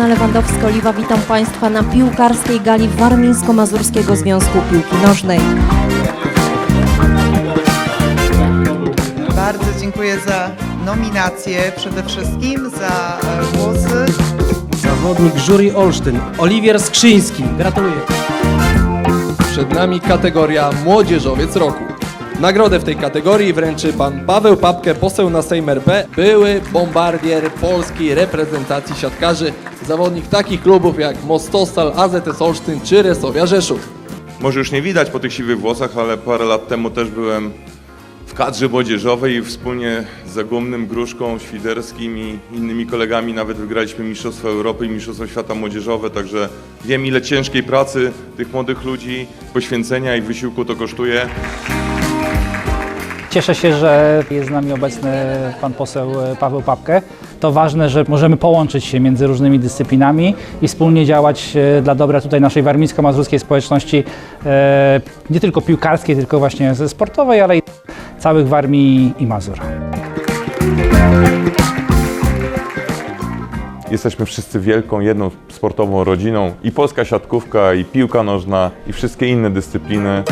Świętowska-Oliwa. Witam Państwa na piłkarskiej gali Warmińsko-Mazurskiego Związku Piłki Nożnej. Bardzo dziękuję za nominację przede wszystkim, za e, głosy. Zawodnik jury Olsztyn, Oliwier Skrzyński. Gratuluję. Przed nami kategoria Młodzieżowiec Roku. Nagrodę w tej kategorii wręczy pan Paweł Papkę, poseł na Sejm RP, były bombardier polskiej reprezentacji siatkarzy, zawodnik takich klubów jak Mostostal, AZS Olsztyn czy Resowia Rzeszów. Może już nie widać po tych siwych włosach, ale parę lat temu też byłem w kadrze młodzieżowej i wspólnie z Zagumnym, Gruszką, Świderskim i innymi kolegami nawet wygraliśmy Mistrzostwa Europy i Mistrzostwa Świata Młodzieżowe, także wiem ile ciężkiej pracy tych młodych ludzi, poświęcenia i wysiłku to kosztuje. Cieszę się, że jest z nami obecny pan poseł Paweł Papke. To ważne, że możemy połączyć się między różnymi dyscyplinami i wspólnie działać e, dla dobra tutaj naszej warmińsko-mazurskiej społeczności, e, nie tylko piłkarskiej, tylko właśnie sportowej, ale i całych Warmii i Mazur. Jesteśmy wszyscy wielką, jedną sportową rodziną i polska siatkówka, i piłka nożna, i wszystkie inne dyscypliny.